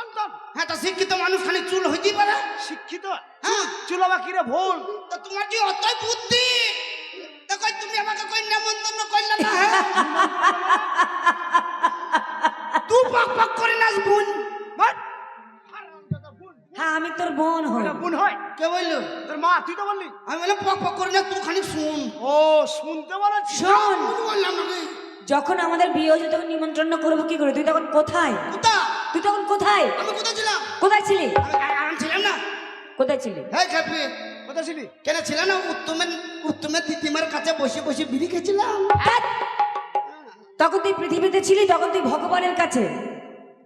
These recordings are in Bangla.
সন্তান হ্যাঁ তা শিক্ষিত মানুষ খালি চুল হইতে পারে। শিক্ষিত? হ্যাঁ। চুলাবা কিরে ভুল? তা তোমার যে অতই বুদ্ধি? তা কই তুমি আমাকে কই নেমন্তন্ন করলে না হ্যাঁ? তুই পাক পাক করে নাচ বোন বাট! হ্যাঁ আমি তোর বোন হই। বোন হয় কে বলল? তোর মা তুই তো বললি। আমি বললাম পক পক করে না তুই খালি শুন। ও শুনতে বলেছি শোন। বললাম না যখন আমাদের বিয়ে হয়েছে তখন নিমন্ত্রণ করব কি করে? তুই তখন কোথায়? কোথা তুই তখন কোথায়? আমি কোথায় ছিলাম? কোথায় ছিলি? আমি ছিলাম না। কোথায় ছিলি? হ্যাঁ খেপি কোথায় ছিলি? কেন ছিলাম না? উত্তমের উত্তমের দিদিমার কাছে বসে বসে বিড়ি খেয়েছিলাম। তখন তুই পৃথিবীতে ছিলি তখন তুই ভগবানের কাছে।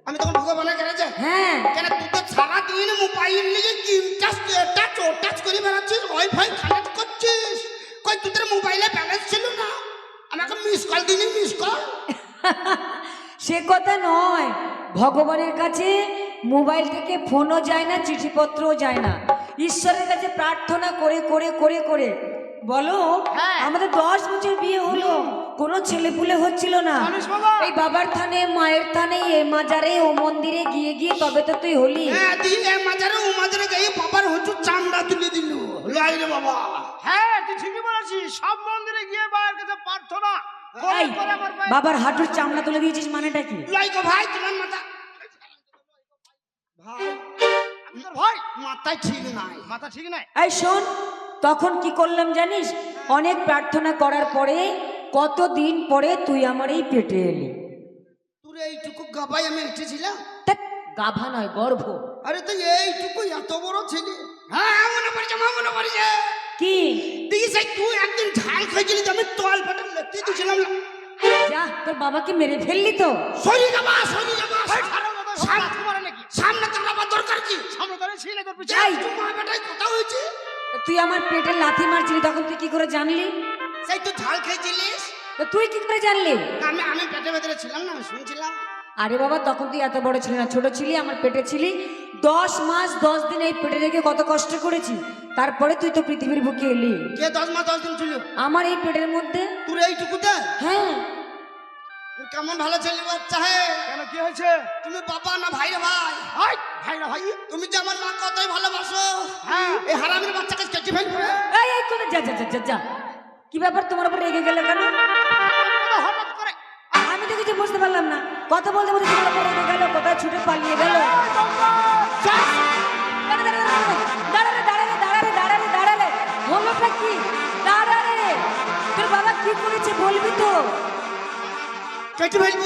আমি তখন ভগবানের কাছে হ্যাঁ। কেন তুই তো সারাদিন মোবাইল নিয়ে গেম টাচ টাচ করে বেড়াচ্ছিস ওয়াইফাই কানেক্ট করছিস। কই তোদের মোবাইলে ব্যালেন্স ছিল না? আমাকে মিস কল দিনি মিস কল সে কথা নয়। ভগবানের কাছে মোবাইল থেকে ফোনও যায় না চিঠিপত্রও যায় না। ঈশ্বরের কাছে প্রার্থনা করে করে করে করে। বলো হ্যাঁ। আমাদের দশ বছর বিয়ে হলো। কোনো ছেলে পুলে হচ্ছিল না। এই বাবার থানে মায়ের থানে এ মাজারে ও মন্দিরে গিয়ে গিয়ে তবে তো তুই হলি। হ্যাঁ মাঝারে ও মাঝারে গিয়ে বাবার হচ্ছে চামড়া তুলে দিল। বাবা। হ্যাঁ তুই ঠিকই বলেছিস। সব মন্দিরে গিয়ে প্রার্থনা বাবার হাঁটুর চামড়া তুলে দিয়েছিস মানেটা কি? গো ভাই তোমার মাথা। ভাই ঠিক নাই। মাথা ঠিক নাই? এই শোন তখন কি করলাম জানিস? অনেক প্রার্থনা করার পরে কতদিন পরে তুই আমার এই পেটে এলি? তোর এইটুকু গাবাই আমি এসেছিলাম গাভা নয় গর্ভ। আরে তো এইটুকু এত বড় ছেলে। হ্যাঁ মনে পড়ছে মনে পড়ছে। কি? সেই তুই একদিন ঝাল খাইছিলি তো আমি তল পাটে লেখতে দিয়েছিলাম যা তোর বাবাকে মেরে ফেললি তো। সরি যাবা সরি এই মারে নাকি? সামনে তোর আবার দরকার কি? সামনে ধরে ছিলে তোর পিছনে যাই তুই মা বেটাই কথা হয়েছে। তুই আমার পেটে লাথি মারছিলি তখন তুই কি করে জানলি? সেই তুই ঝাল খাইছিলিস তো তুই কি করে জানলি? আমি আমি পেটে ভেতরে ছিলাম না আমি শুনছিলাম। আরে বাবা তখন তুই এত বড় ছিলি না ছোট ছিলি আমার পেটে ছিলি। দশ মাস দশ দিন এই পেটে রেখে কত কষ্ট করেছি। তারপরে তুই তো পৃথিবীর বুকে এলি। কে দশ মাস দশ দিন ছিল? আমার এই পেটের মধ্যে তোর এইটুকুতে? হ্যাঁ। কেমন ভালো ছেলে বাচ্চা হে? কেন কি হয়েছে? তুমি বাবা না ভাই রে ভাই? ভাই ভাই না ভাই। তুমি যে আমার মা কতই ভালোবাসো। হ্যাঁ। এই হারামের বাচ্চাকে কেটে ফেলবে এই এই কোথায়? যা যা যা যা যা। কি ব্যাপার তোমার উপর রেগে গেলে কেন? হঠাৎ করে। আমি তো কিছু বুঝতে পারলাম না। কথা বলতে বলতে তোমার উপর রেগে গেল কোথায় ছুটে পালিয়ে গেল? দাঁড়া, দাঁড়া, দাঁড়া, দাঁড়া, হলোটা কি? দাঁড়া রে। তোর বাবা কি করেছে বলবি তো? কেটে ফেলব।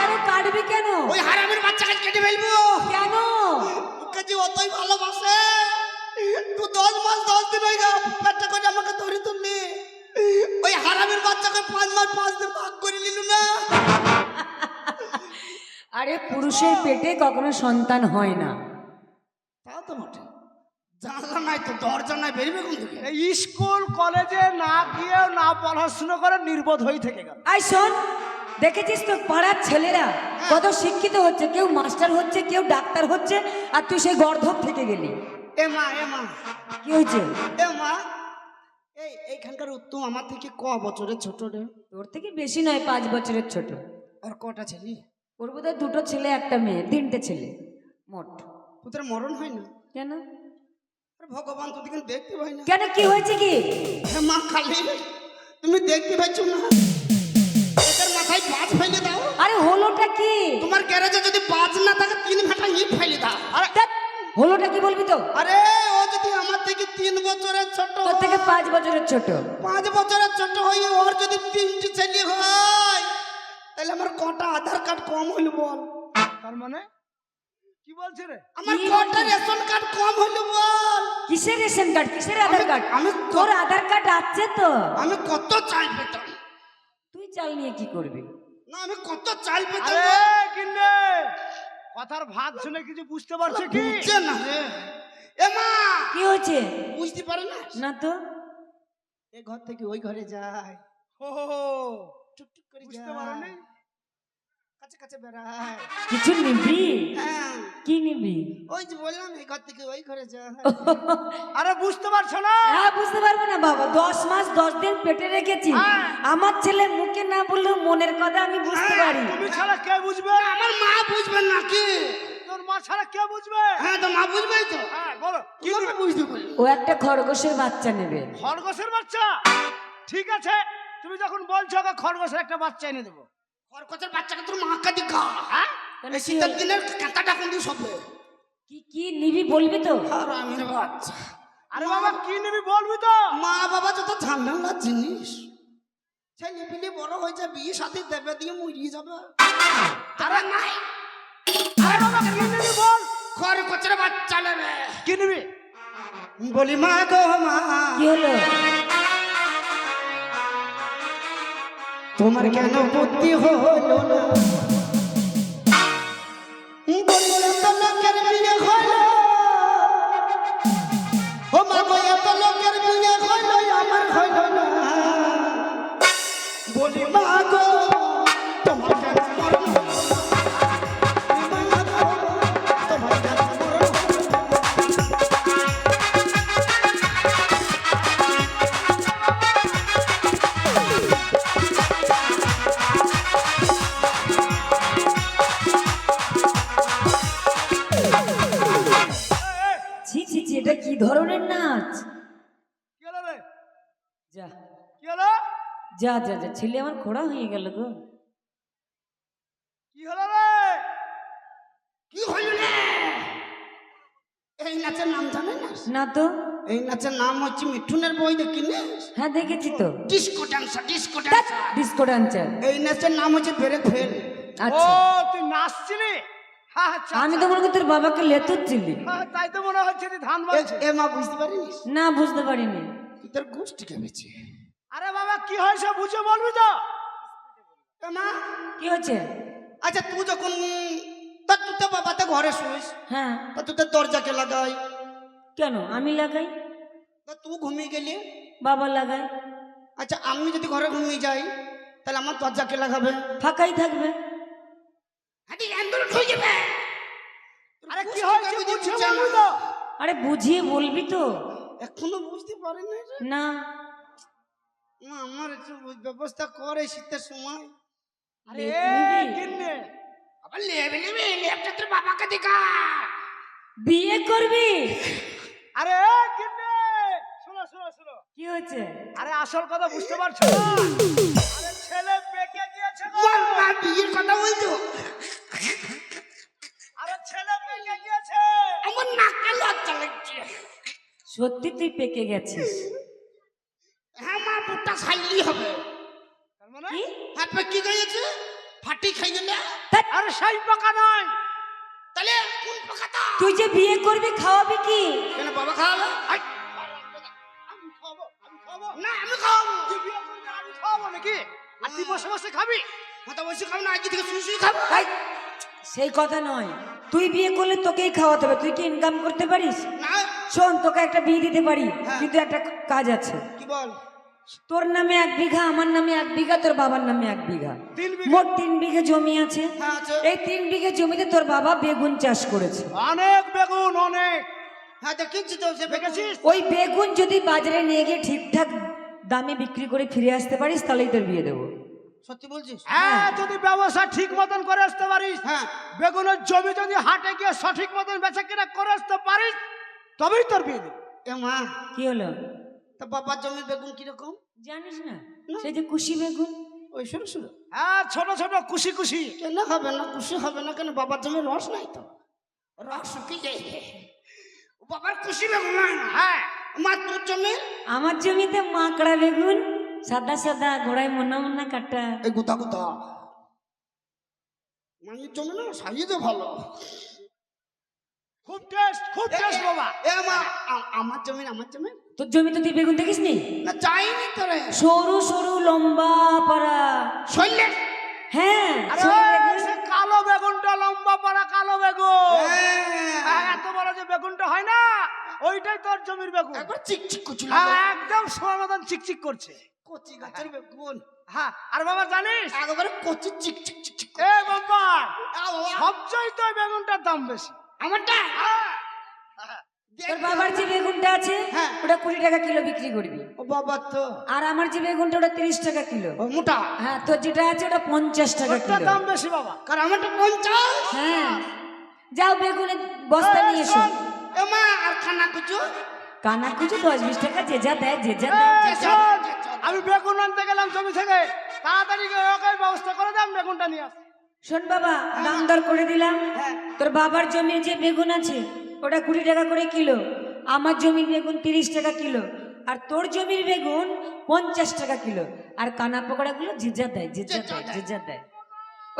আরে কাটবি কেন? ওই হারামের বাচ্চাকে কেটে ফেলব। কেন? ওকে যে অতই ভালোবাসে তুই দশ মাস দশ দিন হয়ে গেল পেটটা করে আমাকে ধরে তুললি। ওই হারামের বাচ্চাকে পাঁচ মাস পাঁচ দিন ভাগ করে নিল না। আরে পুরুষের পেটে কখনো সন্তান হয় না। তো নাই তো দরজা নাই বেরিবে কোন দিকে এই স্কুল কলেজে না গিয়ে না পড়াশোনা করে নির্বোধ হয়ে থেকে গেল। আই শোন দেখেছিস তো পাড়ার ছেলেরা কত শিক্ষিত হচ্ছে কেউ মাস্টার হচ্ছে কেউ ডাক্তার হচ্ছে আর তুই সেই গর্ধব থেকে গেলি। এ মা এ মা। কি হয়েছে? এ মা এই এইখানকার উত্তম আমার থেকে ক বছরের ছোট রে? তোর থেকে বেশি নয় পাঁচ বছরের ছোট। আর কটা ছেলে? ওর বোধহয় দুটো ছেলে একটা মেয়ে তিনটে ছেলে মোট। তোদের মরণ হয় না কেন? ভগবান তো দিকে দেখতে পাই না। কেন কি হয়েছে কি? হ্যাঁ মা খালি তুমি দেখতে পাচ্ছ না। এদের মাথায় বাজ ফেলে দাও। আরে হলোটা কি? তোমার গ্যারেজে যদি বাজ না থাকে তিন ফাটা ইট ফেলে দাও। আরে হলোটা কি বলবি তো? আরে ও যদি আমার থেকে তিন বছরের ছোট তোর থেকে পাঁচ বছরের ছোট। পাঁচ বছরের ছোট হয়ে ওর যদি তিনটি ছেলে হয় তাহলে আমার কটা আধার কার্ড কম হইল বল। তার মানে? কি বলছে রে? আমার কি রেশন কার্ড কম হইল বল। কিসের রেশন কার্ড কিসের আধার কার্ড আমি তোর আধার কার্ড আছে তো। আমি কত চাল পেতাম তুই চাল নিয়ে কি করবি? না আমি কত চাল পেতাম আরে কিন্নে! কথার ভাগ শুনে কিছু বুঝতে পারছে কি? বুঝছে না। রে এ মা! কি হয়েছে? বুঝতে পারে না? না তো। এ ঘর থেকে ওই ঘরে যায়। ও হো হো, টুকটুক করে বুঝতে যায়। পারোনি? কাছে কাছে বেড়ায়। কিছু নিবি? হ্যাঁ। কি নিবি? ওই যে বললাম এই ঘর থেকে ওই ঘরে যায় আরে বুঝতে পারছ না? হ্যাঁ বুঝতে পারব না বাবা। দশ মাস দশ দিন পেটে রেখেছি। হ্যাঁ। আমার ছেলে মুখে না বললেও মনের কথা আমি বুঝতে পারি। তুমি ছাড়া কে বুঝবে? আমার মা বুঝবেন না কি? তোর মা ছাড়া কে বুঝবে? হ্যাঁ তো মা বুঝবেই তো। হ্যাঁ বলো কি নেবে? বুঝতে ও একটা খরগোশের বাচ্চা নেবে। খরগোশের বাচ্চা? ঠিক আছে তুমি যখন বলছো খরগোশের একটা বাচ্চা এনে দেবো। খরকতের বাচ্চাকে তোর মা কাটি খা হ্যাঁ? এই শীতের? দিনের কাঁটাটা কোন দিয়ে সবে কি কি নিবি বলবি তো? আর আমির বাচ্চা। আরে বাবা কি নিবি বলবি তো? মা বাবা যত ঝামেলার জিনিস ছেলে পিলে বড় হয়েছে বিয়ে সাথে দেবে দিয়ে মরিয়ে যাবে। আরে নাই। আরে বাবা কি নিবি বল? খরকতের বাচ্চা নেবে। কি নিবি? বলি মা গো মা। কি হলো? তোমার কেন বুদ্ধি হলো না? বলি মা গো যা যা যা ছেলে আমার খোড়া হয়ে গেল গো। কি হলো রে? কি হইল রে? এই নাচের নাম জানে না না তো। এই নাচের নাম হচ্ছে মিঠুনের বই দেখিনি হ্যাঁ দেখেছি তো। Disco dancer disco dancer. Disco dancer. এই নাচের নাম হচ্ছে ব্রেক ফেল ও আচ্ছা তুই নাচছিলি? আমি তো মনে করি তোর বাবাকে লেতুচ্ছিলি। হ্যাঁ, তাই তো মনে হচ্ছে ধান এ- মা বুঝতে পারিস না বুঝতে পারিনি। তুই তোর গোষ্ঠী কেমেছে আরে বাবা কি হয়েছে বুঝে বলবি তো? মা কি হচ্ছে আচ্ছা তুই যখন তা তুই তো বাবাতে ঘরে শুইস। হ্যাঁ। তা তুই তো দরজাকে লাগাই। কেন? আমি লাগাই। তা তুই ঘুমিয়ে গেলি? বাবা লাগাই আচ্ছা আমি যদি ঘরে ঘুমিয়ে যাই তাহলে আমার দরজাকে লাগাবে। ফাঁকাই থাকবে। আরে কি হয়েছে? বুঝে বলবি না। তো। আরে বুঝিয়ে বলবি তো। এখনও বুঝতে পারে না। আমার একটু ব্যবস্থা করে শীতের সময়। আরে আবার লেবে লেবে লেপটা তোর বাবাকে দেখা। বিয়ে করবি? আরে শোনো শোনো শোনো। কি হচ্ছে আরে আসল কথা বুঝতে পারছ? আরে ছেলে পেকে গিয়েছে গো। মা মা বিয়ের কথা বলছো? আরে ছেলে পেকে গিয়েছে। আমার নাকে লজ্জা লাগছে। সত্যি তুই পেকে গেছিস। ছাইলি হবে। তার মানে? কি? হাত পা কি গেছে ফাটি খাই গেলে? আরে সেই পাকা নয়। তাহলে কোন তুই যে বিয়ে করবি খাওয়াবি কি? কেন বাবা খাওয়াবে? আমি খাব আমি খাব না আমি খাওয়াবো। তুই বিয়ে করবি আমি খাব নাকি? আর তুই বসে বসে খাবি? মাথা বসে খাব না আজকে থেকে শুয়ে শুয়ে খাব। এই, সেই কথা নয়। তুই বিয়ে করলে তোকেই খাওয়াতে হবে। তুই কি ইনকাম করতে পারিস? না। শোন তোকে একটা বিয়ে দিতে পারি হ্যাঁ। কিন্তু একটা কাজ আছে। কি বল? তোর নামে এক বিঘা আমার নামে এক বিঘা তোর বাবার নামে এক বিঘা। মোট তিন বিঘে জমি আছে। হ্যাঁ এই তিন বিঘে জমিতে তোর বাবা বেগুন চাষ করেছে। অনেক বেগুন অনেক। হ্যাঁ ওই বেগুন যদি বাজারে নিয়ে গিয়ে ঠিকঠাক দামে বিক্রি করে ফিরে আসতে পারিস তাহলেই তোর বিয়ে দেবো। সত্যি বলছিস? হ্যাঁ। যদি ব্যবসা ঠিক মতন করে আসতে পারিস হ্যাঁ। বেগুনের জমি যদি হাটে গিয়ে সঠিক মতন বেচা কিনা করে আসতে পারিস তবেই তোর বিয়ে দেবো। মা কি হলো? তা বাবার জমির বেগুন কীরকম? জানিস না। সেই যে কুশি বেগুন। ওই শুরু শুরু হ্যাঁ ছোট ছোট খুশি খুশি কেন হবে না? খুশি হবে না কেন? বাবার জমির রস নাই তো? রস শুকিয়ে যায়। বাবার খুশি বেগুন হয় না? হ্যাঁ। মা তোর জমি? আমার জমিতে মাকড়া বেগুন সাদা সাদা গোড়ায় মোনা মোনা কাটা। এই গুতা গুতা। মায়ের জমি না সাইজে ভালো। খুব টেস্ট খুব টেস্ট বাবা। এ মা আমার জমি আমার জমি তোর জমিতে তুই বেগুন দেখিস নি না যাইনি তোরে। সরু সরু লম্বা পাড়া। শৈলে। হ্যাঁ কালো বেগুনটা লম্বা পাড়া কালো বেগুন। হ্যাঁ, এত বড় যে বেগুনটা হয় না ওইটাই তোর জমির বেগুন। একবার চিক চিক করছিল হ্যাঁ একদম সময় চিকচিক করছে। কচি গাছের বেগুন। হ্যাঁ আর বাবা জানিস? একবারে কচি চিক চিক চিক চিক এ বাবা সবচেয়ে তো বেগুনটার দাম বেশি। আমারটা হ্যাঁ। তোর বাবার যে বেগুনটা আছে হ্যাঁ। ওটা কুড়ি টাকা কিলো বিক্রি করবি। ও বাবা তো। আর আমার যে বেগুনটা ওটা তিরিশ টাকা কিলো। ও মোটা? হ্যাঁ তোর যেটা আছে ওটা পঞ্চাশ টাকা কিলো। দাম বেশি বাবা। কারণ আমারটা পঞ্চাশ? হ্যাঁ। যাও বেগুনের বস্তা নিয়ে এসো। মা আর খানা কুচু? কানা খুঁজে দশ বিশ টাকা যে যা দেয় যে যা আমি বেগুন আনতে গেলাম জমি থেকে। তাড়াতাড়ি ওকে ব্যবস্থা করে দাম বেগুনটা নিয়ে আস। শোন বাবা দাম দর করে দিলাম। তোর বাবার জমির যে বেগুন আছে ওটা কুড়ি টাকা করে কিলো। আমার জমির বেগুন তিরিশ টাকা কিলো। আর তোর জমির বেগুন পঞ্চাশ টাকা কিলো। আর কানা পকোড়াগুলো জিজা দেয় জিজা দেয় জিজা দেয়।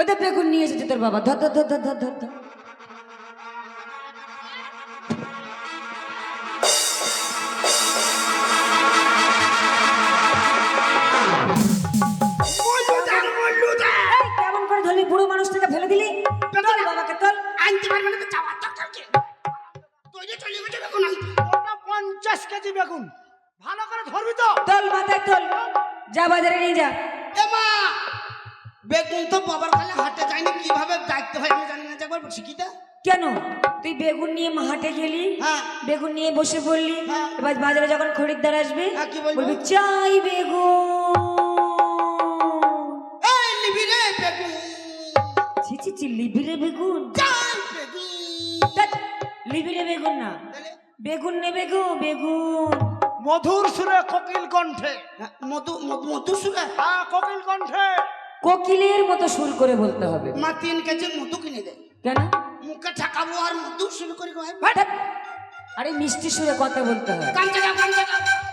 তো বেগুন নিয়ে এসেছে তোর বাবা। ধর ধর ধর ধর ধর ধর। পঞ্চাশ কেজি বেগুন। ভালো করে ধরবি তো। তোল মাথায় তোল। যা বাজারে নিয়ে যা। এ মা বেগুন তো বাবার কালে হাটে যায়নি কীভাবে দায়িত্ব হয় আমি জানি না একবার শিখিতে কেন? তুই বেগুন নিয়ে হাটে গেলি হ্যাঁ। বেগুন নিয়ে বসে পড়লি হ্যাঁ। এবার বাজারে যখন খরিদ্দার আসবে হ্যাঁ, বলব? চাই বেগুন। ছি ছি ছি লিবিরে বেগুন। লিবিরে বেগুন। না? বেগুন নেবে গো বেগুন। মধুর সুরে কোকিল কণ্ঠে। হ্যাঁ, মধু মধু সুরে? হ্যাঁ কোকিল কণ্ঠে। কোকিলের মতো সুর করে বলতে হবে। মা তিন কেজি মধু কিনে দে। কেন? মুখে ঠাকাবো আর মধু সুর করে আরে মিষ্টি সুরে কথা বলতে হবে কাঞ্চা দাও।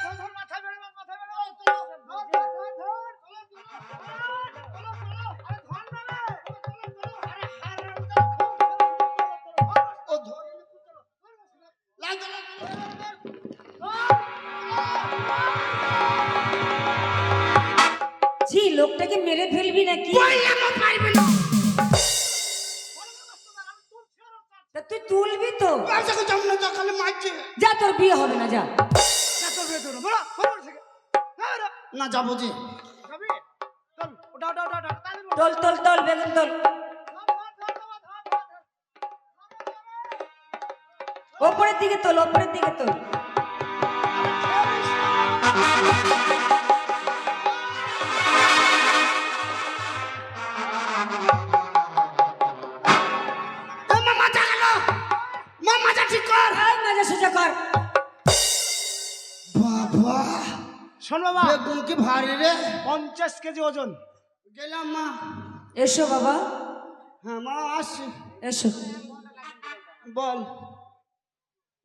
নাকি? বললাম পারবে না। তুই তুলবি তো। যা তোর বিয়ে হবে না যা। না। হ্যাঁ। না যাব যে। তোল তোল তোল বেগুন তোল। ওপরের দিকে তোল ওপরের দিকে তোল। কর। এই মাজা সোজা কর। বাবা শোন বাবা। বেগুন কি ভারী রে? পঞ্চাশ কেজি ওজন। গেলাম মা। এসো বাবা। হ্যাঁ মা আসছি। এসো। বল।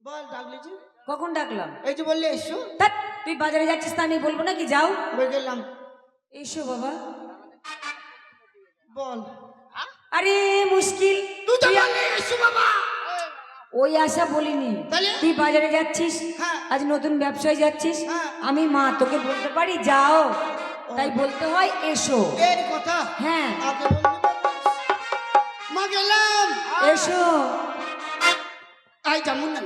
বল ডাকলি যে। কখন ডাকলাম? এই যে বললে এসো। ধ্যাৎ, তুই বাজারে যাচ্ছিস তা আমি বলব নাকি? যাও। বই গেলাম। এসো বাবা। বল। আরে মুশকিল। তুই তো বললি এসো বাবা। ওই আশা বলিনি? তুই বাজারে যাচ্ছিস? হ্যাঁ। আজ নতুন ব্যবসায় যাচ্ছিস? হ্যাঁ। আমি মা তোকে বলতে পারি যাও। তাই বলতে হয় এসো। কথা? হ্যাঁ। মা গেলাম। এসো। আই যেমন না।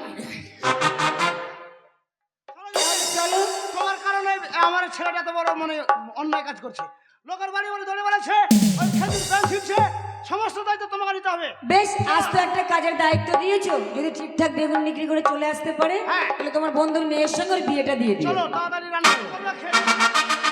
চলো তোমার কারণে আমার ছেলেটা তো বড় মানে অন্যায় কাজ করছে। লোকের বাড়ি বলে ধরে বেড়াচ্ছে প্যান ছিটছে সমস্ত দায়িত্ব তোমাকে নিতে হবে। বেশ আজ তো একটা কাজের দায়িত্ব দিয়েছ। যদি ঠিকঠাক বেগুন বিক্রি করে চলে আসতে পারে হ্যাঁ। তাহলে তোমার বন্ধুর মেয়ের সঙ্গে ওর বিয়েটা দিয়ে দিও। চলো তাড়াতাড়ি রান্না করবে